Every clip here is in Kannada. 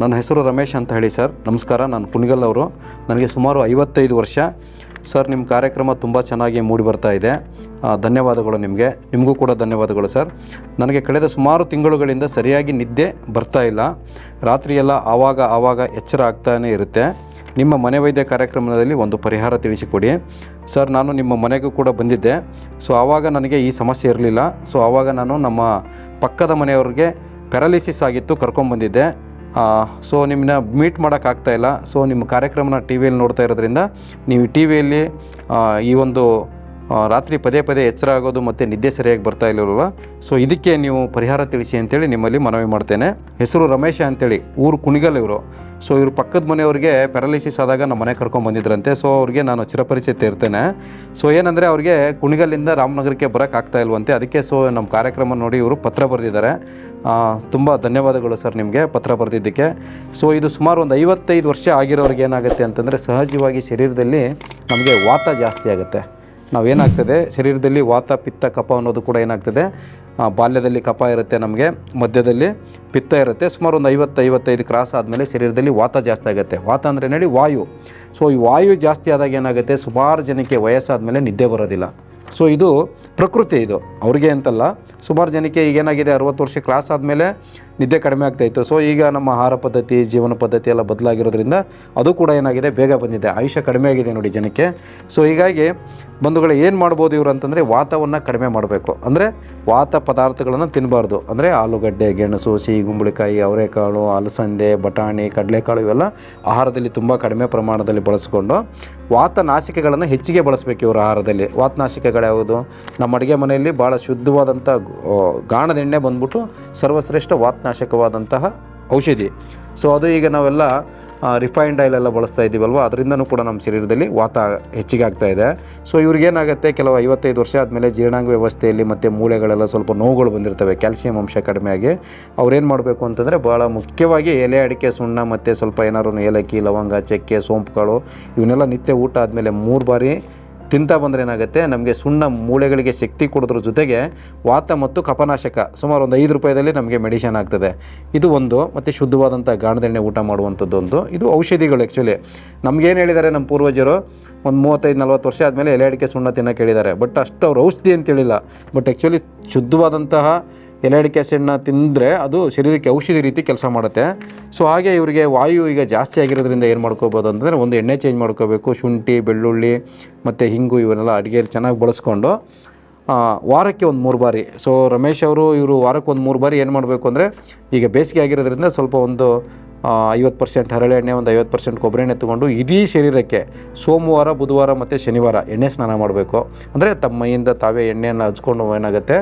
ನನ್ನ ಹೆಸರು ರಮೇಶ್ ಅಂತ ಹೇಳಿ ಸರ್. ನಮಸ್ಕಾರ, ನಾನು ಕುಣಿಗಲ್ ಅವರು. ನನಗೆ ಸುಮಾರು ಐವತ್ತೈದು ವರ್ಷ. ಸರ್, ನಿಮ್ಮ ಕಾರ್ಯಕ್ರಮ ತುಂಬ ಚೆನ್ನಾಗಿ ಮೂಡಿ ಬರ್ತಾ ಇದೆ. ಧನ್ಯವಾದಗಳು ನಿಮಗೆ. ನಿಮಗೂ ಕೂಡ ಧನ್ಯವಾದಗಳು ಸರ್. ನನಗೆ ಕಳೆದ ಸುಮಾರು ತಿಂಗಳುಗಳಿಂದ ಸರಿಯಾಗಿ ನಿದ್ದೆ ಬರ್ತಾ ಇಲ್ಲ. ರಾತ್ರಿಯೆಲ್ಲ ಆವಾಗ ಆವಾಗ ಎಚ್ಚರ ಆಗ್ತಾನೇ ಇರುತ್ತೆ. ನಿಮ್ಮ ಮನೆ ವೈದ್ಯ ಕಾರ್ಯಕ್ರಮದಲ್ಲಿ ಒಂದು ಪರಿಹಾರ ತಿಳಿಸಿಕೊಡಿ. ಸರ್, ನಾನು ನಿಮ್ಮ ಮನೆಗೂ ಕೂಡ ಬಂದಿದ್ದೆ. ಸೊ, ಆವಾಗ ನನಗೆ ಈ ಸಮಸ್ಯೆ ಇರಲಿಲ್ಲ. ಸೊ, ಆವಾಗ ನಾನು ನಮ್ಮ ಪಕ್ಕದ ಮನೆಯವ್ರಿಗೆ ಪ್ಯಾರಾಲಿಸಿಸ್ ಆಗಿತ್ತು ಕರ್ಕೊಂಬಂದಿದ್ದೆ. ಸೊ ನಿಮ್ಮನ್ನ ಮೀಟ್ ಮಾಡೋಕ್ಕಾಗ್ತಾಯಿಲ್ಲ ಸೊ ನಿಮ್ಮ ಕಾರ್ಯಕ್ರಮನ ಟಿ ವಿಯಲ್ಲಿ ನೋಡ್ತಾ ಇರೋದ್ರಿಂದ ನೀವು ಟಿ ವಿಯಲ್ಲಿ ಈ ಒಂದು ರಾತ್ರಿ ಪದೇ ಪದೇ ಎಚ್ಚರ ಆಗೋದು ಮತ್ತು ನಿದ್ದೆ ಸರಿಯಾಗಿ ಬರ್ತಾ ಇಲ್ಲವಲ್ಲ ಸೊ ಇದಕ್ಕೆ ನೀವು ಪರಿಹಾರ ತಿಳಿಸಿ ಅಂತೇಳಿ ನಿಮ್ಮಲ್ಲಿ ಮನವಿ ಮಾಡ್ತೇನೆ. ಹೆಸರು ರಮೇಶ ಅಂತೇಳಿ, ಊರು ಕುಣಿಗಲ್ ಇವರು. ಸೊ ಇವರು ಪಕ್ಕದ ಮನೆಯವ್ರಿಗೆ ಪ್ಯಾರಾಲಿಸಿಸ್ ಆದಾಗ ನಮ್ಮ ಮನೆ ಕರ್ಕೊಂಡು ಬಂದಿದ್ರಂತೆ. ಸೊ ಅವ್ರಿಗೆ ನಾನು ಚಿರಪರಿಚಿತ ಇರ್ತೇನೆ. ಸೊ ಏನಂದರೆ ಅವ್ರಿಗೆ ಕುಣಿಗಲ್ಲಿಂದ ರಾಮನಗರಕ್ಕೆ ಬರೋಕ್ಕಾಗ್ತಾ ಇಲ್ವಂತೆ. ಅದಕ್ಕೆ ಸೊ ನಮ್ಮ ಕಾರ್ಯಕ್ರಮ ನೋಡಿ ಇವರು ಪತ್ರ ಬರೆದಿದ್ದಾರೆ. ತುಂಬ ಧನ್ಯವಾದಗಳು ಸರ್ ನಿಮಗೆ ಪತ್ರ ಬರೆದಿದ್ದಕ್ಕೆ. ಸೊ ಇದು ಸುಮಾರು ಒಂದು ಐವತ್ತೈದು ವರ್ಷ ಆಗಿರೋರಿಗೆ ಏನಾಗುತ್ತೆ ಅಂತಂದರೆ ಸಹಜವಾಗಿ ಶರೀರದಲ್ಲಿ ನಮಗೆ ವಾತ ಜಾಸ್ತಿ ಆಗುತ್ತೆ. ನಾವೇನಾಗ್ತದೆ ಶರೀರದಲ್ಲಿ ವಾತ, ಪಿತ್ತ, ಕಫ ಅನ್ನೋದು ಕೂಡ ಏನಾಗ್ತದೆ? ಬಾಲ್ಯದಲ್ಲಿ ಕಫ ಇರುತ್ತೆ ನಮಗೆ, ಮಧ್ಯದಲ್ಲಿ ಪಿತ್ತ ಇರುತ್ತೆ. ಸುಮಾರು ಒಂದು ಐವತ್ತು, ಐವತ್ತೈದು ಕ್ರಾಸ್ ಆದಮೇಲೆ ಶರೀರದಲ್ಲಿ ವಾತ ಜಾಸ್ತಿ ಆಗುತ್ತೆ. ವಾತ ಅಂದರೆ ನೋಡಿ ವಾಯು. ಸೊ, ಈ ವಾಯು ಜಾಸ್ತಿ ಆದಾಗ ಏನಾಗುತ್ತೆ? ಸುಮಾರು ಜನಕ್ಕೆ ವಯಸ್ಸಾದಮೇಲೆ ನಿದ್ದೆ ಬರೋದಿಲ್ಲ. ಸೊ, ಇದು ಪ್ರಕೃತಿ ಇದು. ಅವ್ರಿಗೆ ಅಂತಲ್ಲ. ಸುಮಾರು ಜನಕ್ಕೆ ಈಗ ಏನಾಗಿದೆ? ಅರುವತ್ತು ವರ್ಷ ಕ್ರಾಸ್ ಆದಮೇಲೆ ನಿದ್ದೆ ಕಡಿಮೆ ಆಗ್ತಾಯಿತ್ತು ಸೊ ಈಗ ನಮ್ಮ ಆಹಾರ ಪದ್ಧತಿ, ಜೀವನ ಪದ್ಧತಿ ಎಲ್ಲ ಬದಲಾಗಿರೋದ್ರಿಂದ ಅದು ಕೂಡ ಏನಾಗಿದೆ, ಬೇಗ ಬಂದಿದೆ. ಆಯುಷ್ಯ ಕಡಿಮೆ ಆಗಿದೆ ನೋಡಿ ಜನಕ್ಕೆ. ಸೊ ಹೀಗಾಗಿ ಬಂಧುಗಳು, ಏನು ಮಾಡ್ಬೋದು ಇವರು ಅಂತಂದರೆ ವಾತವನ್ನು ಕಡಿಮೆ ಮಾಡಬೇಕು. ಅಂದರೆ ವಾತ ಪದಾರ್ಥಗಳನ್ನು ತಿನ್ನಬಾರ್ದು ಅಂದರೆ ಆಲೂಗಡ್ಡೆ, ಗೆಣಸು, ಸಿಹಿ, ಗುಂಬಳಿಕಾಯಿ, ಅವರೆಕಾಳು, ಅಲಸಂದೆ, ಬಟಾಣಿ, ಕಡಲೆಕಾಳು ಇವೆಲ್ಲ ಆಹಾರದಲ್ಲಿ ತುಂಬ ಕಡಿಮೆ ಪ್ರಮಾಣದಲ್ಲಿ ಬಳಸ್ಕೊಂಡು ವಾತನಾಶಿಕೆಗಳನ್ನು ಹೆಚ್ಚಿಗೆ ಬಳಸಬೇಕು ಇವರ ಆಹಾರದಲ್ಲಿ. ವಾತನಾಶಿಕೆಗಳು ಯಾವುದು? ನಮ್ಮ ಅಡುಗೆ ಮನೆಯಲ್ಲಿ ಭಾಳ ಶುದ್ಧವಾದಂಥ ಗಾಣದ ಎಣ್ಣೆ ಬಂದ್ಬಿಟ್ಟು ಸರ್ವಶ್ರೇಷ್ಠ ವಾತನಾಶಕವಾದಂತಹ ಔಷಧಿ. ಸೊ ಅದು ಈಗ ನಾವೆಲ್ಲ ರಿಫೈನ್ಡ್ ಆಯಿಲ್ ಎಲ್ಲ ಬಳಸ್ತಾ ಇದ್ದೀವಲ್ವ? ಅದರಿಂದನೂ ಕೂಡ ನಮ್ಮ ಶರೀರದಲ್ಲಿ ವಾತ ಹೆಚ್ಚಿಗೆ ಆಗ್ತಾ ಇದೆ. ಸೊ ಇವ್ರಿಗೇನಾಗುತ್ತೆ? ಕೆಲವು ಐವತ್ತೈದು ವರ್ಷ ಆದಮೇಲೆ ಜೀರ್ಣಾಂಗ ವ್ಯವಸ್ಥೆಯಲ್ಲಿ ಮತ್ತು ಮೂಳೆಗಳೆಲ್ಲ ಸ್ವಲ್ಪ ನೋವುಗಳು ಬಂದಿರ್ತವೆ, ಕ್ಯಾಲ್ಸಿಯಂ ಅಂಶ ಕಡಿಮೆಯಾಗಿ ಅವ್ರೇನು ಮಾಡಬೇಕು ಅಂತಂದರೆ ಭಾಳ ಮುಖ್ಯವಾಗಿ ಎಲೆ ಅಡಿಕೆ, ಸುಣ್ಣ ಮತ್ತು ಸ್ವಲ್ಪ ಏನಾದ್ರು ಏಲಕ್ಕಿ, ಲವಂಗ, ಚಕ್ಕೆ, ಸೋಂಪುಗಳು, ಇವನ್ನೆಲ್ಲ ನಿತ್ಯ ಊಟ ಆದಮೇಲೆ ಮೂರು ಬಾರಿ ತಿಂತಾ ಬಂದರೆ ಏನಾಗುತ್ತೆ? ನಮಗೆ ಸುಣ್ಣ ಮೂಳೆಗಳಿಗೆ ಶಕ್ತಿ ಕೊಡೋದ್ರ ಜೊತೆಗೆ ವಾತ ಮತ್ತು ಕಪನಾಶಕ ಸುಮಾರು ಒಂದು ಐದು ರೂಪಾಯಿದಲ್ಲಿ ನಮಗೆ ಮೆಡಿಷನ್ ಆಗ್ತದೆ. ಇದು ಒಂದು, ಮತ್ತು ಶುದ್ಧವಾದಂಥ ಗಾಣದೆಣ್ಣೆ ಊಟ ಮಾಡುವಂಥದ್ದು ಒಂದು. ಇದು ಔಷಧಿಗಳು ಆ್ಯಕ್ಚುಲಿ ನಮಗೇನು ಹೇಳಿದ್ದಾರೆ ನಮ್ಮ ಪೂರ್ವಜರು? ಒಂದು ಮೂವತ್ತೈದು, ನಲ್ವತ್ತು ವರ್ಷ ಆದಮೇಲೆ ಎಲೆ ಅಡಿಕೆ ಸುಣ್ಣ ತಿನ್ನೋಕೆ ಹೇಳಿದ್ದಾರೆ. ಬಟ್ ಅಷ್ಟು ಅವ್ರು ಔಷಧಿ ಅಂತೇಳಿಲ್ಲ ಬಟ್ ಆ್ಯಕ್ಚುಲಿ ಶುದ್ಧವಾದಂತಹ ಎಲೆ ಅಡಿಕೆ ಸೆಣ್ಣ ತಿಂದರೆ ಅದು ಶರೀರಕ್ಕೆ ಔಷಧಿ ರೀತಿ ಕೆಲಸ ಮಾಡುತ್ತೆ. ಸೊ ಹಾಗೆ ಇವರಿಗೆ ವಾಯು ಈಗ ಜಾಸ್ತಿ ಆಗಿರೋದ್ರಿಂದ ಏನು ಮಾಡ್ಕೋಬೋದು ಅಂತಂದರೆ ಒಂದು ಎಣ್ಣೆ ಚೇಂಜ್ ಮಾಡ್ಕೋಬೇಕು, ಶುಂಠಿ, ಬೆಳ್ಳುಳ್ಳಿ ಮತ್ತು ಹಿಂಗು ಇವನ್ನೆಲ್ಲ ಅಡುಗೆಯಲ್ಲಿ ಚೆನ್ನಾಗಿ ಬಳಸ್ಕೊಂಡು ವಾರಕ್ಕೆ ಒಂದು ಮೂರು ಬಾರಿ. ಸೊ ರಮೇಶ್ ಅವರು ಇವರು ವಾರಕ್ಕೆ ಒಂದು ಮೂರು ಬಾರಿ ಏನು ಮಾಡಬೇಕು ಅಂದರೆ ಈಗ ಬೇಸಿಗೆ ಆಗಿರೋದ್ರಿಂದ ಸ್ವಲ್ಪ ಒಂದು ಐವತ್ತು ಪರ್ಸೆಂಟ್ ಹರಳೆ ಎಣ್ಣೆ, ಒಂದು ಐವತ್ತು ಪರ್ಸೆಂಟ್ ಕೊಬ್ಬರಿ ಎಣ್ಣೆ ತೊಗೊಂಡು ಇಡೀ ಶರೀರಕ್ಕೆ ಸೋಮವಾರ, ಬುಧವಾರ ಮತ್ತು ಶನಿವಾರ ಎಣ್ಣೆ ಸ್ನಾನ ಮಾಡಬೇಕು. ಅಂದರೆ ತಮ್ಮ ಮೈಯಿಂದ ತಾವೇ ಎಣ್ಣೆಯನ್ನು ಹಚ್ಕೊಂಡು ಏನಾಗುತ್ತೆ,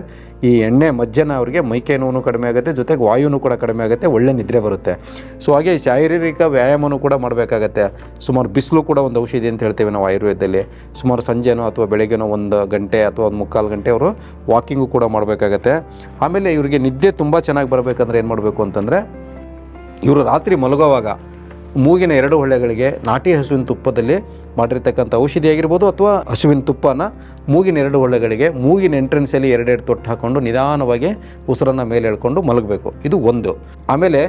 ಈ ಎಣ್ಣೆ ಮಜ್ಜನ ಅವರಿಗೆ ಮೈಕೈ ನೋವು ಕಡಿಮೆ ಆಗುತ್ತೆ, ಜೊತೆಗೆ ವಾಯುನೂ ಕೂಡ ಕಡಿಮೆ ಆಗುತ್ತೆ, ಒಳ್ಳೆ ನಿದ್ರೆ ಬರುತ್ತೆ. ಸೊ ಹಾಗೆ ಶಾರೀರಿಕ ವ್ಯಾಯಾಮನೂ ಕೂಡ ಮಾಡಬೇಕಾಗತ್ತೆ. ಸುಮಾರು ಬಿಸಿಲು ಕೂಡ ಒಂದು ಔಷಧಿ ಅಂತ ಹೇಳ್ತೇವೆ ನಾವು ಆಯುರ್ವೇದದಲ್ಲಿ. ಸುಮಾರು ಸಂಜೆನೋ ಅಥವಾ ಬೆಳಗ್ಗೆನೋ ಒಂದು ಗಂಟೆ ಅಥವಾ ಒಂದು ಮುಕ್ಕಾಲು ಗಂಟೆ ಅವರು ವಾಕಿಂಗು ಕೂಡ ಮಾಡಬೇಕಾಗತ್ತೆ. ಆಮೇಲೆ ಇವರಿಗೆ ನಿದ್ದೆ ತುಂಬ ಚೆನ್ನಾಗಿ ಬರಬೇಕಂದ್ರೆ ಏನು ಮಾಡಬೇಕು ಅಂತಂದರೆ ಇವರು ರಾತ್ರಿ ಮಲಗುವಾಗ ಮೂಗಿನ ಎರಡು ಹೊಳ್ಳೆಗಳಿಗೆ ನಾಟಿ ಹಸುವಿನ ತುಪ್ಪದಲ್ಲಿ ಮಾಡಿರ್ತಕ್ಕಂಥ ಔಷಧಿ ಆಗಿರ್ಬೋದು ಅಥವಾ ಹಸುವಿನ ತುಪ್ಪನ ಮೂಗಿನ ಎರಡು ಹೊಳ್ಳೆಗಳಿಗೆ ಮೂಗಿನ ಎಂಟ್ರೆನ್ಸಲ್ಲಿ ಎರಡೆರಡು ತೊಟ್ಟು ಹಾಕ್ಕೊಂಡು ನಿಧಾನವಾಗಿ ಉಸಿರನ್ನು ಮೇಲೆ ಎಳ್ಕೊಂಡು ಮಲಗಬೇಕು. ಇದು ಒಂದು. ಆಮೇಲೆ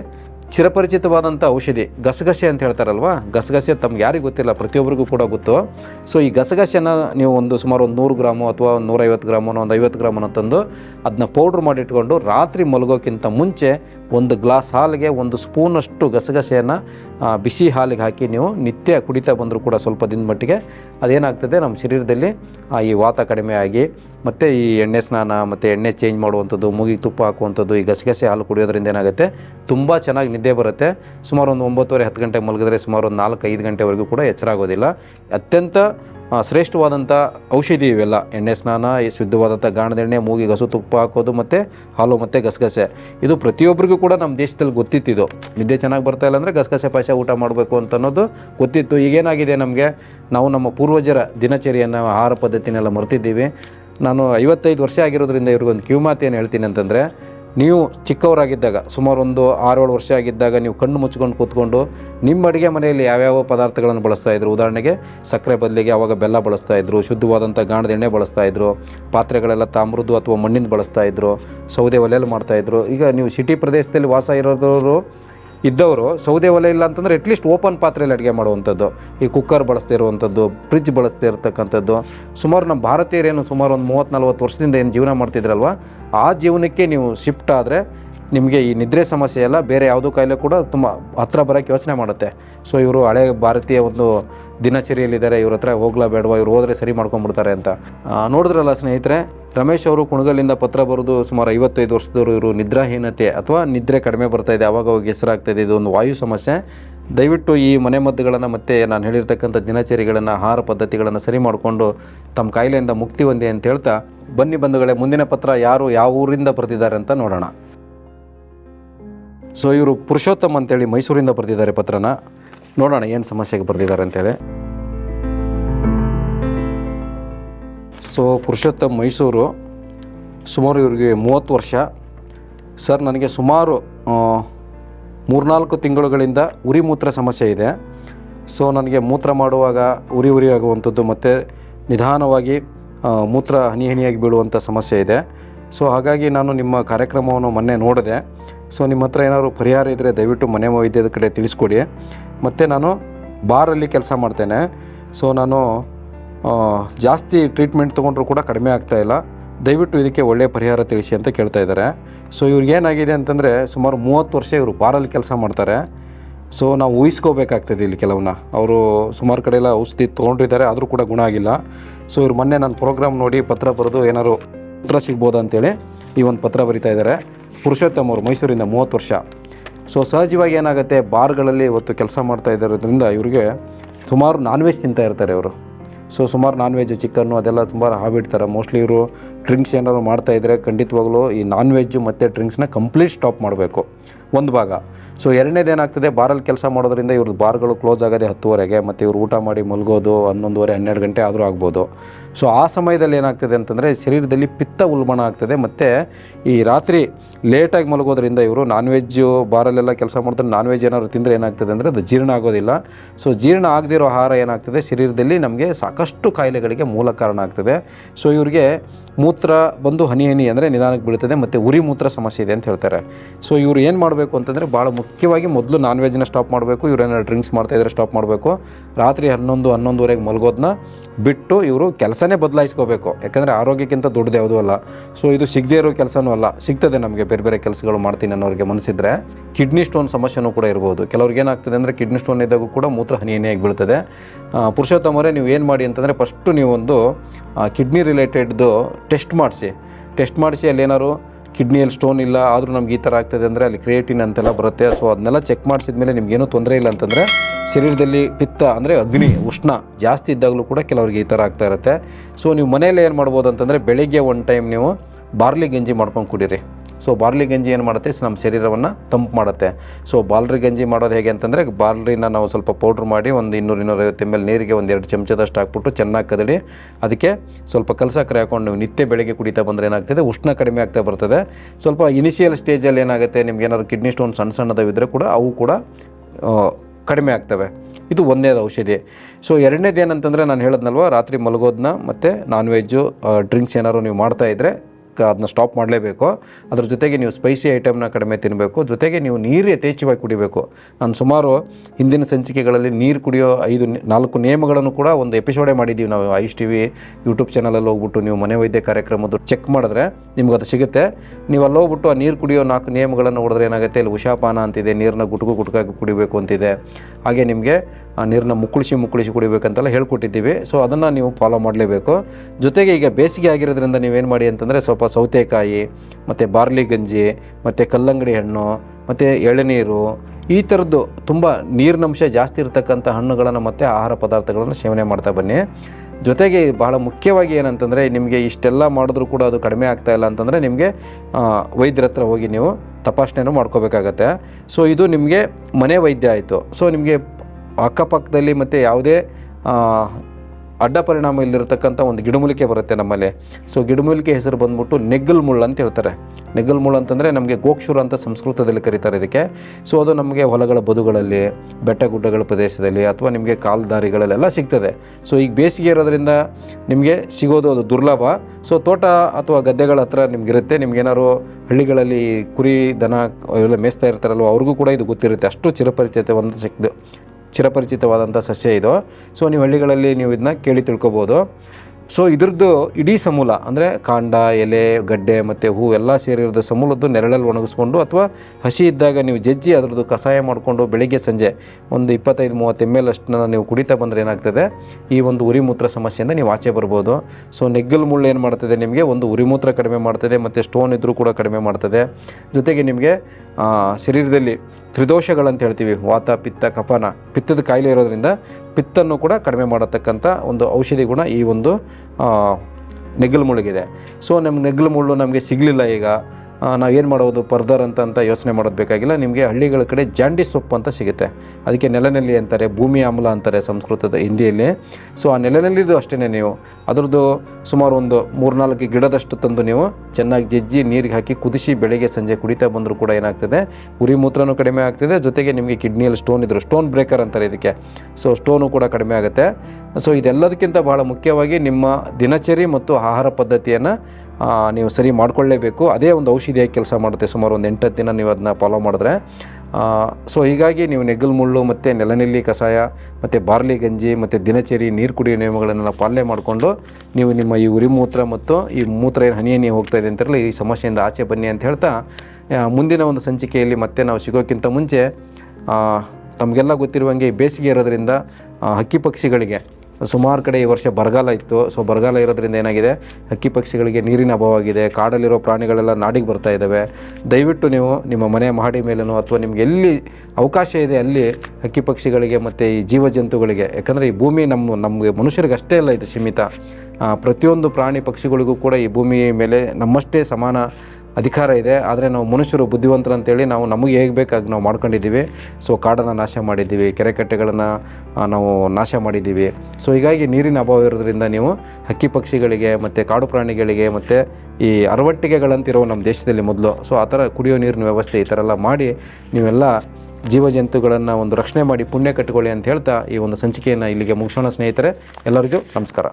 ಚಿರಪರಿಚಿತವಾದಂಥ ಔಷಧಿ, ಗಸಗಸೆ ಅಂತ ಹೇಳ್ತಾರಲ್ವಾ? ಗಸಗಸೆ ತಮ್ಗೆ ಯಾರಿಗೂ ಗೊತ್ತಿಲ್ಲ, ಪ್ರತಿಯೊಬ್ಬರಿಗೂ ಕೂಡ ಗೊತ್ತು. ಸೊ ಈ ಗಸಗಸೆನ ನೀವು ಒಂದು ಸುಮಾರು ಒಂದು ನೂರು ಗ್ರಾಮು ಅಥವಾ ಒಂದು ನೂರೈವತ್ತು ಗ್ರಾಮು, ಒಂದು ಐವತ್ತು ಗ್ರಾಮನ್ನು ತಂದು ಅದನ್ನ ಪೌಡ್ರ್ ಮಾಡಿ ಇಟ್ಕೊಂಡು ರಾತ್ರಿ ಮಲಗೋಕ್ಕಿಂತ ಮುಂಚೆ ಒಂದು ಗ್ಲಾಸ್ ಹಾಲಿಗೆ ಒಂದು ಸ್ಪೂನಷ್ಟು ಗಸಗಸೆಯನ್ನು ಬಿಸಿ ಹಾಲಿಗೆ ಹಾಕಿ ನೀವು ನಿತ್ಯ ಕುಡಿತಾ ಬಂದರೂ ಕೂಡ ಸ್ವಲ್ಪ ದಿನದ ಮಟ್ಟಿಗೆ ಅದೇನಾಗ್ತದೆ, ನಮ್ಮ ಶರೀರದಲ್ಲಿ ಈ ವಾತ ಕಡಿಮೆ ಆಗಿ ಮತ್ತು ಈ ಎಣ್ಣೆ ಸ್ನಾನ ಮತ್ತು ಎಣ್ಣೆ ಚೇಂಜ್ ಮಾಡುವಂಥದ್ದು ಮೂಗಿಗೆ ತುಪ್ಪ ಹಾಕುವಂಥದ್ದು, ಈ ಗಸಗಸೆ ಹಾಲು ಕುಡಿಯೋದ್ರಿಂದ ಏನಾಗುತ್ತೆ, ತುಂಬ ಚೆನ್ನಾಗಿ ನಿದ್ದೆ ಬರುತ್ತೆ. ಸುಮಾರು ಒಂದು ಒಂಬತ್ತುವರೆ, ಹತ್ತು ಗಂಟೆ ಮಲಗಿದ್ರೆ ಸುಮಾರು ಒಂದು ನಾಲ್ಕು, ಐದು ಗಂಟೆವರೆಗೂ ಕೂಡ ಎಚ್ಚರ ಆಗೋದಿಲ್ಲ. ಅತ್ಯಂತ ಶ್ರೇಷ್ಠವಾದಂಥ ಔಷಧಿ ಇವೆಲ್ಲ. ಎಣ್ಣೆ ಸ್ನಾನ ಶುದ್ಧವಾದಂಥ ಶುದ್ಧವಾದಂಥ ಗಾಣದೆಣ್ಣೆ, ಮೂಗಿಗೆ ಹಸು ತುಪ್ಪ ಹಾಕೋದು ಮತ್ತು ಹಾಲು ಮತ್ತು ಗಸಗಸೆ. ಇದು ಪ್ರತಿಯೊಬ್ಬರಿಗೂ ಕೂಡ ನಮ್ಮ ದೇಶದಲ್ಲಿ ಇದು. ನಿದ್ದೆ ಚೆನ್ನಾಗಿ ಬರ್ತಾ ಇಲ್ಲ ಅಂದರೆ ಗಸಗಸೆ ಪಾಶ ಊಟ ಮಾಡಬೇಕು ಅಂತ ಅನ್ನೋದು ಗೊತ್ತಿತ್ತು. ಈಗೇನಾಗಿದೆ ನಮಗೆ? ನಾವು ನಮ್ಮ ಪೂರ್ವಜರ ದಿನಚರಿಯನ್ನು, ಆಹಾರ ಪದ್ಧತಿನೆಲ್ಲ ಮರೆತಿದ್ದೀವಿ. ನಾನು ಐವತ್ತೈದು ವರ್ಷ ಆಗಿರೋದ್ರಿಂದ ಇವ್ರಿಗೊಂದು ಕಿವಿಮಾತು ಏನು ಹೇಳ್ತೀನಿ ಅಂತಂದರೆ ನೀವು ಚಿಕ್ಕವರಾಗಿದ್ದಾಗ, ಸುಮಾರು ಒಂದು ಆರೇಳು ವರ್ಷ ಆಗಿದ್ದಾಗ ನೀವು ಕಣ್ಣು ಮುಚ್ಕೊಂಡು ಕೂತ್ಕೊಂಡು ನಿಮ್ಮ ಅಡುಗೆ ಮನೆಯಲ್ಲಿ ಯಾವ್ಯಾವ ಪದಾರ್ಥಗಳನ್ನು ಬಳಸ್ತಾ ಇದ್ರು? ಉದಾಹರಣೆಗೆ ಸಕ್ಕರೆ ಬದಲಿಗೆ ಆವಾಗ ಬೆಲ್ಲ ಬಳಸ್ತಾ ಇದ್ರು ಶುದ್ಧವಾದಂಥ ಗಾಣದ ಎಣ್ಣೆ ಬಳಸ್ತಾ ಇದ್ರು, ಪಾತ್ರೆಗಳೆಲ್ಲ ತಾಮ್ರದ್ದು ಅಥವಾ ಮಣ್ಣಿಂದ ಬಳಸ್ತಾ ಇದ್ರು, ಸೌದೆ ಒಲೆಯಲ್ಲಿ ಮಾಡ್ತಾಯಿದ್ರು ಈಗ ನೀವು ಸಿಟಿ ಪ್ರದೇಶದಲ್ಲಿ ವಾಸ ಇರೋದವರು ಇದ್ದವರು ಸೌದೆ ಒಲೆ ಇಲ್ಲ ಅಂತಂದರೆ ಅಟ್ಲೀಸ್ಟ್ ಓಪನ್ ಪಾತ್ರೆಯಲ್ಲಿ ಅಡುಗೆ ಮಾಡುವಂಥದ್ದು. ಈ ಕುಕ್ಕರ್ ಬಳಸ್ತೇ ಇರುವಂಥದ್ದು ಫ್ರಿಜ್ ಬಳಸ್ತಾ ಇರತಕ್ಕಂಥದ್ದು. ಸುಮಾರು ನಮ್ಮ ಭಾರತೀಯರೇನು ಸುಮಾರು ಒಂದು ಮೂವತ್ತು ನಲ್ವತ್ತು ವರ್ಷದಿಂದ ಏನು ಜೀವನ ಮಾಡ್ತಿದ್ರಲ್ವ? ಆ ಜೀವನಕ್ಕೆ ನೀವು ಶಿಫ್ಟ್ ಆದರೆ ನಿಮಗೆ ಈ ನಿದ್ರೆ ಸಮಸ್ಯೆ ಎಲ್ಲ ಬೇರೆ ಯಾವುದೋ ಕಾಯಿಲೆ ಕೂಡ ತುಂಬ ಹತ್ರ ಬರೋಕ್ಕೆ ಯೋಚನೆ ಮಾಡುತ್ತೆ. ಸೊ ಇವರು ಹಳೆ ಭಾರತೀಯ ಒಂದು ದಿನಚರಿಯಲ್ಲಿದ್ದಾರೆ, ಇವ್ರ ಹತ್ರ ಹೋಗ್ಲಾ ಬೇಡವಾ, ಇವ್ರು ಹೋದರೆ ಸರಿ ಮಾಡ್ಕೊಂಡ್ಬಿಡ್ತಾರೆ ಅಂತ. ನೋಡಿದ್ರಲ್ಲ ಸ್ನೇಹಿತರೆ, ರಮೇಶ್ ಅವರು ಕುಣಗಲಿಂದ ಪತ್ರ ಬರೆದು ಸುಮಾರು ಐವತ್ತೈದು ವರ್ಷದವರು ಇವರು ನಿದ್ರಾಹೀನತೆ ಅಥವಾ ನಿದ್ರೆ ಕಡಿಮೆ ಬರ್ತಾ ಇದೆ ಅವಾಗವಾಗ ಅವಾಗ ಹೆಸರಾಗ್ತಾ ಇದೆ, ಇದು ಒಂದು ವಾಯು ಸಮಸ್ಯೆ. ದಯವಿಟ್ಟು ಈ ಮನೆಮದ್ದುಗಳನ್ನು ಮತ್ತು ನಾನು ಹೇಳಿರ್ತಕ್ಕಂಥ ದಿನಚರಿಗಳನ್ನು, ಆಹಾರ ಪದ್ಧತಿಗಳನ್ನು ಸರಿ ಮಾಡಿಕೊಂಡು ತಮ್ಮ ಕಾಯಿಲೆಯಿಂದ ಮುಕ್ತಿ ಹೊಂದಿ ಅಂತ ಹೇಳ್ತಾ ಬನ್ನಿ ಬಂಧುಗಳೇ, ಮುಂದಿನ ಪತ್ರ ಯಾರು ಯಾವ ಊರಿಂದ ಬರ್ತಿದ್ದಾರೆ ಅಂತ ನೋಡೋಣ. ಸೊ ಇವರು ಪುರುಷೋತ್ತಮ್ ಅಂತೇಳಿ ಮೈಸೂರಿಂದ ಬರೆದಿದ್ದಾರೆ ಪತ್ರನ. ನೋಡೋಣ ಏನು ಸಮಸ್ಯೆಗೆ ಬರೆದಿದ್ದಾರೆ ಅಂತೇಳಿ. ಸೊ ಪುರುಷೋತ್ತಮ್ ಮೈಸೂರು ಸುಮಾರು ಇವರಿಗೆ ಮೂವತ್ತು ವರ್ಷ. ಸರ್ ನನಗೆ ಸುಮಾರು ಮೂರ್ನಾಲ್ಕು ತಿಂಗಳುಗಳಿಂದ ಉರಿ ಮೂತ್ರ ಸಮಸ್ಯೆ ಇದೆ. ಸೊ ನನಗೆ ಮೂತ್ರ ಮಾಡುವಾಗ ಉರಿ ಉರಿ ಆಗುವಂಥದ್ದು ಮತ್ತು ನಿಧಾನವಾಗಿ ಮೂತ್ರ ಹನಿ ಹನಿಯಾಗಿ ಬೀಳುವಂಥ ಸಮಸ್ಯೆ ಇದೆ. ಸೊ ಹಾಗಾಗಿ ನಾನು ನಿಮ್ಮ ಕಾರ್ಯಕ್ರಮವನ್ನು ಮೊನ್ನೆ ನೋಡಿದೆ. ಸೊ ನಿಮ್ಮ ಹತ್ರ ಏನಾದರೂ ಪರಿಹಾರ ಇದ್ದರೆ ದಯವಿಟ್ಟು ಮನೆ ವೈದ್ಯದ ಕಡೆ ತಿಳಿಸ್ಕೊಡಿ. ಮತ್ತು ನಾನು ಬಾರಲ್ಲಿ ಕೆಲಸ ಮಾಡ್ತೇನೆ. ಸೊ ನಾನು ಜಾಸ್ತಿ ಟ್ರೀಟ್ಮೆಂಟ್ ತೊಗೊಂಡ್ರೂ ಕೂಡ ಕಡಿಮೆ ಆಗ್ತಾಯಿಲ್ಲ ದಯವಿಟ್ಟು ಇದಕ್ಕೆ ಒಳ್ಳೆಯ ಪರಿಹಾರ ತಿಳಿಸಿ ಅಂತ ಕೇಳ್ತಾ ಇದ್ದಾರೆ. ಸೊ ಇವ್ರಿಗೆ ಏನಾಗಿದೆ ಅಂತಂದರೆ ಸುಮಾರು ಮೂವತ್ತು ವರ್ಷ ಇವರು ಬಾರಲ್ಲಿ ಕೆಲಸ ಮಾಡ್ತಾರೆ. ಸೊ ನಾವು ಊಹಿಸ್ಕೋಬೇಕಾಗ್ತದೆ ಇಲ್ಲಿ ಕೆಲವನ್ನ. ಅವರು ಸುಮಾರು ಕಡೆ ಎಲ್ಲ ಔಷಧಿ ತೊಗೊಂಡಿದ್ದಾರೆ, ಆದರೂ ಕೂಡ ಗುಣ ಆಗಿಲ್ಲ. ಸೊ ಇವ್ರು ಮೊನ್ನೆ ನನ್ನ ಪ್ರೋಗ್ರಾಮ್ ನೋಡಿ ಪತ್ರ ಬರೆದು ಏನಾದ್ರು ಉತ್ತರ ಸಿಗ್ಬೋದಾ ಅಂತೇಳಿ ಈ ಒಂದು ಪತ್ರ ಬರಿತಾ ಇದ್ದಾರೆ. ಪುರುಷೋತ್ತಮ್ ಅವರು ಮೈಸೂರಿಂದ ಮೂವತ್ತು ವರ್ಷ. ಸೊ ಸಹಜವಾಗಿ ಏನಾಗುತ್ತೆ, ಬಾರ್ಗಳಲ್ಲಿ ಇವತ್ತು ಕೆಲಸ ಮಾಡ್ತಾ ಇರೋದ್ರಿಂದ ಇವರಿಗೆ ಸುಮಾರು ನಾನ್ ವೆಜ್ ತಿಂತಾ ಇರ್ತಾರೆ ಅವರು ಸೊ ಸುಮಾರು ನಾನ್ ವೆಜ್ ಚಿಕನ್ನು ಅದೆಲ್ಲ ತುಂಬ ಹಾಬಿಡ್ತಾರೆ ಮೋಸ್ಟ್ಲಿ ಇವರು ಡ್ರಿಂಕ್ಸ್ ಏನಾದ್ರು ಮಾಡ್ತಾಯಿದ್ರೆ ಖಂಡಿತವಾಗ್ಲೂ ಈ ನಾನ್ ವೆಜ್ಜು ಮತ್ತು ಡ್ರಿಂಕ್ಸ್ನ ಕಂಪ್ಲೀಟ್ ಸ್ಟಾಪ್ ಮಾಡಬೇಕು. ಒಂದು ಭಾಗ. ಸೊ ಎರಡನೇದು ಏನಾಗ್ತದೆ ಬಾರಲ್ಲಿ ಕೆಲಸ ಮಾಡೋದ್ರಿಂದ ಇವ್ರದ್ದು ಬಾರ್ಗಳು ಕ್ಲೋಸ್ ಆಗೋದೆ ಹತ್ತುವರೆಗೆ ಮತ್ತು ಇವ್ರು ಊಟ ಮಾಡಿ ಮಲಗೋದು, ಹನ್ನೊಂದುವರೆ, ಹನ್ನೆರಡು ಗಂಟೆ ಆದರೂ ಆಗ್ಬೋದು. ಸೊ ಆ ಸಮಯದಲ್ಲಿ ಏನಾಗ್ತದೆ ಅಂತಂದರೆ, ಶರೀರದಲ್ಲಿ ಪಿತ್ತ ಉಲ್ಬಣ ಆಗ್ತದೆ ಮತ್ತು ಈ ರಾತ್ರಿ ಲೇಟಾಗಿ ಮಲಗೋದ್ರಿಂದ ಇವರು ನಾನ್ ವೆಜ್ಜು ಬಾರಲ್ಲೆಲ್ಲ ಕೆಲಸ ಮಾಡಿದ್ರೆ ನಾನ್ ವೆಜ್ ಏನಾದ್ರು ತಿಂದರೆ ಏನಾಗ್ತದೆ ಅಂದರೆ ಅದು ಜೀರ್ಣ ಆಗೋದಿಲ್ಲ. ಸೊ ಜೀರ್ಣ ಆಗದಿರೋ ಆಹಾರ ಏನಾಗ್ತದೆ, ಶರೀರದಲ್ಲಿ ನಮಗೆ ಸಾಕಷ್ಟು ಕಾಯಿಲೆಗಳಿಗೆ ಮೂಲ ಕಾರಣ ಆಗ್ತದೆ. ಸೊ ಇವರಿಗೆ ಮೂತ್ರ ಬಂದು ಹನಿ ಹನಿ ಅಂದರೆ ನಿಧಾನಕ್ಕೆ ಬೀಳ್ತದೆ ಮತ್ತು ಉರಿ ಮೂತ್ರ ಸಮಸ್ಯೆ ಇದೆ ಅಂತ ಹೇಳ್ತಾರೆ. ಸೊ ಇವರು ಏನು ಮಾಡಬೇಕು ಅಂತಂದರೆ ಭಾಳ ಮುಖ್ಯವಾಗಿ ಮೊದಲು ನಾನ್ ವೆಜ್ನ ಸ್ಟಾಪ್ ಮಾಡಬೇಕು, ಇವ್ರೇನಾದ್ರು ಡ್ರಿಂಕ್ಸ್ ಮಾಡ್ತಾಯಿದ್ರೆ ಸ್ಟಾಪ್ ಮಾಡಬೇಕು. ರಾತ್ರಿ ಹನ್ನೊಂದು, ಹನ್ನೊಂದುವರೆಗೆ ಮಲಗೋದನ್ನ ಬಿಟ್ಟು ಇವರು ಕೆಲಸನೇ ಬದಲಾಯಿಸ್ಕೋಬೇಕು. ಯಾಕಂದರೆ ಆರೋಗ್ಯಕ್ಕಿಂತ ದೊಡ್ಡದು ಯಾವುದೂ ಅಲ್ಲ. ಸೊ ಇದು ಸಿಗದೇ ಇರೋ ಕೆಲಸನೂ ಅಲ್ಲ. ಸಿಗ್ತದೆ ನಮಗೆ ಬೇರೆ ಬೇರೆ ಕೆಲಸಗಳು ಮಾಡ್ತೀನಿ ಅನ್ನೋರಿಗೆ ಮನಸ್ಸಿದ್ರೆ ಕಿಡ್ನಿ ಸ್ಟೋನ್ ಸಮಸ್ಯೆನೂ ಕೂಡ ಇರ್ಬೋದು. ಕೆಲವ್ರಿಗೆ ಏನಾಗ್ತದೆ ಅಂದರೆ ಕಿಡ್ನಿ ಸ್ಟೋನ್ ಇದ್ದಾಗೂ ಕೂಡ ಮೂತ್ರ ಹನಿ ಹನಿಯಾಗಿ ಬೀಳ್ತದೆ ಪುರುಷೋತ್ತಮರೇ ನೀವು ಏನು ಮಾಡಿ ಅಂತಂದರೆ ಫಸ್ಟು ನೀವೊಂದು ಕಿಡ್ನಿ ರಿಲೇಟೆಡ್ದು ಟೆಸ್ಟ್ ಮಾಡಿಸಿ. ಟೆಸ್ಟ್ ಮಾಡಿಸಿ ಅಲ್ಲಿ ಏನಾದ್ರು ಕಿಡ್ನಿಯಲ್ಲಿ ಸ್ಟೋನ್ ಇಲ್ಲ, ಆದರೂ ನಮ್ಗೆ ಈ ಥರ ಆಗ್ತದೆ ಅಂದರೆ ಅಲ್ಲಿ ಕ್ರಿಯೇಟಿನ್ ಅಂತೆಲ್ಲ ಬರುತ್ತೆ. ಸೊ ಅದನ್ನೆಲ್ಲ ಚೆಕ್ ಮಾಡಿಸಿದ ಮೇಲೆ ನಿಮ್ಗೇನೂ ತೊಂದರೆ ಇಲ್ಲ ಅಂತಂದರೆ ಶರೀರದಲ್ಲಿ ಪಿತ್ತ ಅಂದರೆ ಅಗ್ನಿ, ಉಷ್ಣ ಜಾಸ್ತಿ ಇದ್ದಾಗಲೂ ಕೂಡ ಕೆಲವರಿಗೆ ಈ ಥರ ಆಗ್ತಾ ಇರುತ್ತೆ. ಸೊ ನೀವು ಮನೆಯಲ್ಲೇ ಏನು ಮಾಡ್ಬೋದು ಅಂತಂದರೆ ಬೆಳಿಗ್ಗೆ ಒನ್ ಟೈಮ್ ನೀವು ಬಾರ್ಲಿ ಗಂಜಿ ಮಾಡ್ಕೊಂಡು ಕುಡೀರಿ. ಸೊ ಬಾರ್ಲಿ ಗಂಜಿ ಏನು ಮಾಡುತ್ತೆ? ನಮ್ಮ ಶರೀರವನ್ನು ತಂಪು ಮಾಡುತ್ತೆ. ಸೊ ಬಾರ್ಲಿ ಗಂಜಿ ಮಾಡೋದು ಹೇಗೆ ಅಂತಂದರೆ ಬಾರ್ಲಿನ ನಾವು ಸ್ವಲ್ಪ ಪೌಡ್ರ್ ಮಾಡಿ ಒಂದು ಇನ್ನೂರು ಇನ್ನೂರೈವತ್ತು ಎಂ ಎಲ್ ನೀರಿಗೆ ಎರಡು ಚಮಚದಷ್ಟು ಹಾಕ್ಬಿಟ್ಟು ಚೆನ್ನಾಗಿ ಕದಡಿ ಅದಕ್ಕೆ ಸ್ವಲ್ಪ ಕಲಸಕ್ಕರೆ ಹಾಕೊಂಡು ನೀವು ನಿತ್ಯ ಬೆಳಗ್ಗೆ ಕುಡಿತಾ ಬಂದರೆ ಏನಾಗ್ತದೆ? ಉಷ್ಣ ಕಡಿಮೆ ಆಗ್ತಾ ಬರ್ತದೆ. ಸ್ವಲ್ಪ ಇನಿಷಿಯಲ್ ಸ್ಟೇಜಲ್ಲಿ ಏನಾಗುತ್ತೆ? ನಿಮ್ಗೆ ಏನಾದ್ರು ಕಿಡ್ನಿ ಸ್ಟೋನ್ ಸಣ್ಣ ಸಣ್ಣದವಿದ್ದರೆ ಕೂಡ ಅವು ಕೂಡ ಕಡಿಮೆ ಆಗ್ತವೆ. ಇದು ಒಂದೇದು ಔಷಧಿ. ಸೊ ಎರಡನೇದು ಏನಂತಂದರೆ, ನಾನು ಹೇಳೋದ್ನಲ್ವ, ರಾತ್ರಿ ಮಲಗೋದನ್ನ ಮತ್ತು ನಾನ್ ವೆಜ್ಜು ಡ್ರಿಂಕ್ಸ್ ಏನಾದ್ರು ನೀವು ಮಾಡ್ತಾ ಇದ್ದರೆ ಅದನ್ನ ಸ್ಟಾಪ್ ಮಾಡಲೇಬೇಕು. ಅದ್ರ ಜೊತೆಗೆ ನೀವು ಸ್ಪೈಸಿ ಐಟಮ್ನ ಕಡಿಮೆ ತಿನ್ನಬೇಕು ಜೊತೆಗೆ ನೀವು ನೀರು ಯಥೇಚ್ಛವಾಗಿ ಕುಡಿಬೇಕು. ನಾನು ಸುಮಾರು ಹಿಂದಿನ ಸಂಚಿಕೆಗಳಲ್ಲಿ ನೀರು ಕುಡಿಯೋ ಐದು ನಾಲ್ಕು ನಿಯಮಗಳನ್ನು ಕೂಡ ಒಂದು ಎಪಿಸೋಡೇ ಮಾಡಿದ್ದೀವಿ ನಾವು. ಐಶ್ ಟಿ ವಿ ಯೂಟ್ಯೂಬ್ ಚಾನಲಲ್ಲಿ ಹೋಗ್ಬಿಟ್ಟು ನೀವು ಮನೆ ವೈದ್ಯ ಕಾರ್ಯಕ್ರಮದ ಚೆಕ್ ಮಾಡಿದ್ರೆ ನಿಮ್ಗೆ ಅದು ಸಿಗುತ್ತೆ. ನೀವು ಅಲ್ಲಿ ಹೋಗ್ಬಿಟ್ಟು ಆ ನೀರು ಕುಡಿಯೋ ನಾಲ್ಕು ನಿಯಮಗಳನ್ನು ಹೊಡೆದ್ರೆ ಏನಾಗುತ್ತೆ? ಇಲ್ಲಿ ಉಷಾಪಾನ ಅಂತಿದೆ ನೀರನ್ನ ಗುಟ್ಕು ಗುಟುಕಾಗಿ ಕುಡಿಬೇಕು ಅಂತಿದೆ. ಹಾಗೆ ನಿಮಗೆ ನೀರನ್ನ ಮುಕ್ಕಳಿಸಿ ಮುಕ್ಕಳಿಸಿ ಕುಡಿಬೇಕಂತೆಲ್ಲ ಹೇಳ್ಕೊಟ್ಟಿದ್ದೀವಿ. ಸೊ ಅದನ್ನು ನೀವು ಫಾಲೋ ಮಾಡಲೇಬೇಕು. ಜೊತೆಗೆ ಈಗ ಬೇಸಿಗೆ ಆಗಿರೋದ್ರಿಂದ ನೀವೇನು ಮಾಡಿ ಅಂತಂದರೆ ಸ್ವಲ್ಪ ಸೌತೆಕಾಯಿ, ಮತ್ತು ಬಾರ್ಲಿ ಗಂಜಿ, ಮತ್ತು ಕಲ್ಲಂಗಡಿ ಹಣ್ಣು, ಮತ್ತು ಎಳನೀರು ಈ ಥರದ್ದು ತುಂಬ ನೀರಿನಂಶ ಜಾಸ್ತಿ ಇರತಕ್ಕಂಥ ಹಣ್ಣುಗಳನ್ನು ಮತ್ತು ಆಹಾರ ಪದಾರ್ಥಗಳನ್ನು ಸೇವನೆ ಮಾಡ್ತಾ ಬನ್ನಿ. ಜೊತೆಗೆ ಬಹಳ ಮುಖ್ಯವಾಗಿ ಏನಂತಂದರೆ ನಿಮಗೆ ಇಷ್ಟೆಲ್ಲ ಮಾಡಿದ್ರೂ ಕೂಡ ಅದು ಕಡಿಮೆ ಆಗ್ತಾ ಇಲ್ಲ ಅಂತಂದರೆ ನಿಮಗೆ ವೈದ್ಯರ ಹತ್ರ ಹೋಗಿ ನೀವು ತಪಾಸಣೆಯನ್ನು ಮಾಡ್ಕೋಬೇಕಾಗತ್ತೆ. ಸೊ ಇದು ನಿಮಗೆ ಮನೆ ವೈದ್ಯ ಆಯಿತು. ಸೊ ನಿಮಗೆ ಅಕ್ಕಪಕ್ಕದಲ್ಲಿ ಮತ್ತು ಯಾವುದೇ ಅಡ್ಡ ಪರಿಣಾಮ ಇಲ್ಲಿರತಕ್ಕಂಥ ಒಂದು ಗಿಡಮೂಲಿಕೆ ಬರುತ್ತೆ ನಮ್ಮಲ್ಲಿ. ಸೊ ಗಿಡಮೂಲಿಕೆ ಹೆಸರು ಬಂದ್ಬಿಟ್ಟು ನೆಗ್ಗಲ್ ಮುಳ್ಳು ಅಂತ ಹೇಳ್ತಾರೆ. ನೆಗ್ಗಲ್ ಮುಳ್ಳು ಅಂತಂದರೆ ನಮಗೆ ಗೋಕ್ಷುರ ಅಂತ ಸಂಸ್ಕೃತದಲ್ಲಿ ಕರೀತಾರೆ ಇದಕ್ಕೆ. ಸೊ ಅದು ನಮಗೆ ಹೊಲಗಳ ಬದುಗಳಲ್ಲಿ ಬೆಟ್ಟ ಗುಡ್ಡಗಳ ಪ್ರದೇಶದಲ್ಲಿ ಅಥವಾ ನಿಮಗೆ ಕಾಲ್ದಾರಿಗಳಲ್ಲೆಲ್ಲ ಸಿಗ್ತದೆ. ಸೊ ಈಗ ಬೇಸಿಗೆ ಇರೋದರಿಂದ ನಿಮಗೆ ಸಿಗೋದು ಅದು ದುರ್ಲಭ. ಸೊ ತೋಟ ಅಥವಾ ಗದ್ದೆಗಳ ಹತ್ರ ನಿಮಗಿರುತ್ತೆ. ನಿಮ್ಗೇನಾದ್ರು ಹಳ್ಳಿಗಳಲ್ಲಿ ಕುರಿ ದನ ಎಲ್ಲ ಮೇಯಿಸ್ತಾ ಇರ್ತಾರಲ್ವ, ಅವ್ರಿಗೂ ಕೂಡ ಇದು ಗೊತ್ತಿರುತ್ತೆ. ಅಷ್ಟು ಚಿರಪರಿಚಯತೆ ಒಂದು ಸಿಕ್ದು ಚಿರಪರಿಚಿತವಾದಂಥ ಸಸ್ಯ ಇದು. ಸೊ ನೀವು ಹಳ್ಳಿಗಳಲ್ಲಿ ನೀವು ಇದನ್ನ ಕೇಳಿ ತಿಳ್ಕೊಬೋದು. ಸೊ ಇದ್ರದ್ದು ಇಡೀ ಸಮೂಲ, ಅಂದರೆ ಕಾಂಡ, ಎಲೆ, ಗಡ್ಡೆ ಮತ್ತು ಹೂ ಎಲ್ಲ ಸೇರಿರೋದು ಸಮೂಲದ್ದು ನೆರಳಲ್ಲಿ ಒಣಗಿಸ್ಕೊಂಡು ಅಥವಾ ಹಸಿ ಇದ್ದಾಗ ನೀವು ಜಜ್ಜಿ ಅದರದ್ದು ಕಷಾಯ ಮಾಡಿಕೊಂಡು ಬೆಳಿಗ್ಗೆ ಸಂಜೆ ಒಂದು ಇಪ್ಪತ್ತೈದು ಮೂವತ್ತು ಎಂ ಎಲ್ ಅಷ್ಟನ್ನ ನೀವು ಕುಡಿತಾ ಬಂದರೆ ಏನಾಗ್ತದೆ? ಈ ಒಂದು ಉರಿಮೂತ್ರ ಸಮಸ್ಯೆಯಿಂದ ನೀವು ಆಚೆ ಬರ್ಬೋದು. ಸೊ ನೆಗ್ಗಲ್ ಮುಳ್ಳು ಏನು ಮಾಡ್ತದೆ ನಿಮಗೆ? ಒಂದು ಉರಿಮೂತ್ರ ಕಡಿಮೆ ಮಾಡ್ತದೆ ಮತ್ತು ಸ್ಟೋನ್ ಇದ್ದರೂ ಕೂಡ ಕಡಿಮೆ ಮಾಡ್ತದೆ. ಜೊತೆಗೆ ನಿಮಗೆ ಶರೀರದಲ್ಲಿ ತ್ರಿದೋಷಗಳಂತ ಹೇಳ್ತೀವಿ. ವಾತ, ಪಿತ್ತ, ಕಫನ ಪಿತ್ತದ ಕಾಯಿಲೆ ಇರೋದರಿಂದ ಪಿತ್ತನ್ನು ಕೂಡ ಕಡಿಮೆ ಮಾಡತಕ್ಕಂಥ ಒಂದು ಔಷಧಿ ಗುಣ ಈ ಒಂದು ನೆಗ್ಗಲು ಮುಳುಗಿದೆ ಸೊ ನಮ್ಮ ನೆಗ್ಗಲು ಮುಳ್ಳು ನಮಗೆ ಸಿಗಲಿಲ್ಲ ಈಗ. ನಾವೇನು ಮಾಡೋದು, ಪರ್ದರ್ ಅಂತ ಅಂತ ಯೋಚನೆ ಮಾಡೋದು ಬೇಕಾಗಿಲ್ಲ. ನಿಮಗೆ ಹಳ್ಳಿಗಳ ಕಡೆ ಜಾಂಡಿ ಸೊಪ್ಪು ಅಂತ ಸಿಗುತ್ತೆ. ಅದಕ್ಕೆ ನೆಲನೆಲ್ಲಿ ಅಂತಾರೆ, ಭೂಮಿ ಆಮ್ಲ ಅಂತಾರೆ ಸಂಸ್ಕೃತದ ಹಿಂದಿಯಲ್ಲಿ. ಸೊ ಆ ನೆಲನೆಲ್ಲಿದು ಅಷ್ಟೇ ನೀವು. ಅದರದ್ದು ಸುಮಾರು ಒಂದು ಮೂರ್ನಾಲ್ಕು ಗಿಡದಷ್ಟು ತಂದು ನೀವು ಚೆನ್ನಾಗಿ ಜಜ್ಜಿ ನೀರಿಗೆ ಹಾಕಿ ಕುದಿಸಿ ಬೆಳಗ್ಗೆ ಸಂಜೆ ಕುಡಿತಾ ಬಂದರೂ ಕೂಡ ಏನಾಗ್ತದೆ, ಉರಿ ಮೂತ್ರನೂ ಕಡಿಮೆ ಆಗ್ತದೆ. ಜೊತೆಗೆ ನಿಮಗೆ ಕಿಡ್ನಿಯಲ್ಲಿ ಸ್ಟೋನ್ ಇದ್ದರು ಸ್ಟೋನ್ ಬ್ರೇಕರ್ ಅಂತಾರೆ ಇದಕ್ಕೆ. ಸೊ ಸ್ಟೋನು ಕೂಡ ಕಡಿಮೆ ಆಗುತ್ತೆ. ಸೊ ಇದೆಲ್ಲದಕ್ಕಿಂತ ಬಹಳ ಮುಖ್ಯವಾಗಿ ನಿಮ್ಮ ದಿನಚರಿ ಮತ್ತು ಆಹಾರ ಪದ್ಧತಿಯನ್ನು ನೀವು ಸರಿ ಮಾಡ್ಕೊಳ್ಳೇಬೇಕು. ಅದೇ ಒಂದು ಔಷಧಿಯಾಗಿ ಕೆಲಸ ಮಾಡುತ್ತೆ. ಸುಮಾರು ಒಂದು ಎಂಟತ್ತು ದಿನ ನೀವು ಅದನ್ನ ಫಾಲೋ ಮಾಡಿದ್ರೆ. ಸೊ ಹೀಗಾಗಿ ನೀವು ನೆಗ್ಗಲ್ ಮುಳ್ಳು ಮತ್ತು ನೆಲನೆಲ್ಲಿ ಕಷಾಯ ಮತ್ತು ಬಾರ್ಲಿ ಗಂಜಿ ಮತ್ತು ದಿನಚರಿ ನೀರು ಕುಡಿಯೋ ನಿಯಮಗಳನ್ನೆಲ್ಲ ಪಾಲನೆ ಮಾಡಿಕೊಂಡು ನೀವು ನಿಮ್ಮ ಈ ಉರಿ ಮೂತ್ರ ಮತ್ತು ಈ ಮೂತ್ರ ಏನು ಹನಿ ಹನಿ ಹೋಗ್ತಾ ಇದೆ ಅಂತಾರಲ್ಲ, ಈ ಸಮಸ್ಯೆಯಿಂದ ಆಚೆ ಬನ್ನಿ ಅಂತ ಹೇಳ್ತಾ ಮುಂದಿನ ಒಂದು ಸಂಚಿಕೆಯಲ್ಲಿ ಮತ್ತೆ ನಾವು ಸಿಗೋಕ್ಕಿಂತ ಮುಂಚೆ ತಮಗೆಲ್ಲ ಗೊತ್ತಿರುವಂಗೆ ಬೇಸಿಗೆ ಇರೋದರಿಂದ ಹಕ್ಕಿ ಪಕ್ಷಿಗಳಿಗೆ ಸುಮಾರು ಕಡೆ ಈ ವರ್ಷ ಬರಗಾಲ ಇತ್ತು. ಸೊ ಬರಗಾಲ ಇರೋದ್ರಿಂದ ಏನಾಗಿದೆ? ಹಕ್ಕಿ ಪಕ್ಷಿಗಳಿಗೆ ನೀರಿನ ಅಭಾವ ಆಗಿದೆ ಕಾಡಲ್ಲಿರೋ ಪ್ರಾಣಿಗಳೆಲ್ಲ ನಾಡಿಗೆ ಬರ್ತಾ ಇದ್ದಾವೆ ದಯವಿಟ್ಟು ನೀವು ನಿಮ್ಮ ಮನೆ ಮಹಡಿ ಮೇಲೂ ಅಥವಾ ನಿಮ್ಗೆ ಎಲ್ಲಿ ಅವಕಾಶ ಇದೆ ಅಲ್ಲಿ ಹಕ್ಕಿ ಪಕ್ಷಿಗಳಿಗೆ ಮತ್ತು ಈ ಜೀವಜಂತುಗಳಿಗೆ, ಯಾಕಂದರೆ ಈ ಭೂಮಿ ನಮ್ಮ, ನಮಗೆ ಮನುಷ್ಯರಿಗೆ ಅಷ್ಟೇ ಅಲ್ಲ ಇದು ಸೀಮಿತ. ಪ್ರತಿಯೊಂದು ಪ್ರಾಣಿ ಪಕ್ಷಿಗಳಿಗೂ ಕೂಡ ಈ ಭೂಮಿ ಮೇಲೆ ನಮ್ಮಷ್ಟೇ ಸಮಾನ ಅಧಿಕಾರ ಇದೆ, ಆದರೆ ನಾವು ಮನುಷ್ಯರು ಬುದ್ಧಿವಂತರು ಅಂತೇಳಿ ನಾವು ನಮಗೆ ಹೇಗೆ ಬೇಕಾಗಿ ನಾವು ಮಾಡ್ಕೊಂಡಿದ್ದೀವಿ. ಸೊ ಕಾಡನ್ನು ನಾಶ ಮಾಡಿದ್ದೀವಿ ಕೆರೆ ಕಟ್ಟೆಗಳನ್ನು ನಾವು ನಾಶ ಮಾಡಿದ್ದೀವಿ. ಸೊ ಹೀಗಾಗಿ ನೀರಿನ ಅಭಾವ ಇರೋದ್ರಿಂದ ನೀವು ಹಕ್ಕಿ ಪಕ್ಷಿಗಳಿಗೆ ಮತ್ತು ಕಾಡು ಪ್ರಾಣಿಗಳಿಗೆ ಮತ್ತು ಈ ಅರವಟ್ಟಿಗೆಗಳಂತಿರೋ ನಮ್ಮ ದೇಶದಲ್ಲಿ ಮೊದಲು ಸೊ ಆ ಥರ ಕುಡಿಯೋ ನೀರಿನ ವ್ಯವಸ್ಥೆ ಈ ಥರ ಎಲ್ಲ ಮಾಡಿ ನೀವೆಲ್ಲ ಜೀವಜಂತುಗಳನ್ನು ಒಂದು ರಕ್ಷಣೆ ಮಾಡಿ ಪುಣ್ಯ ಕಟ್ಟಿಕೊಳ್ಳಿ ಅಂತ ಹೇಳ್ತಾ ಈ ಒಂದು ಸಂಚಿಕೆಯನ್ನು ಇಲ್ಲಿಗೆ ಮುಗಿಸೋಣ ಸ್ನೇಹಿತರೆ, ಎಲ್ಲರಿಗೂ ನಮಸ್ಕಾರ.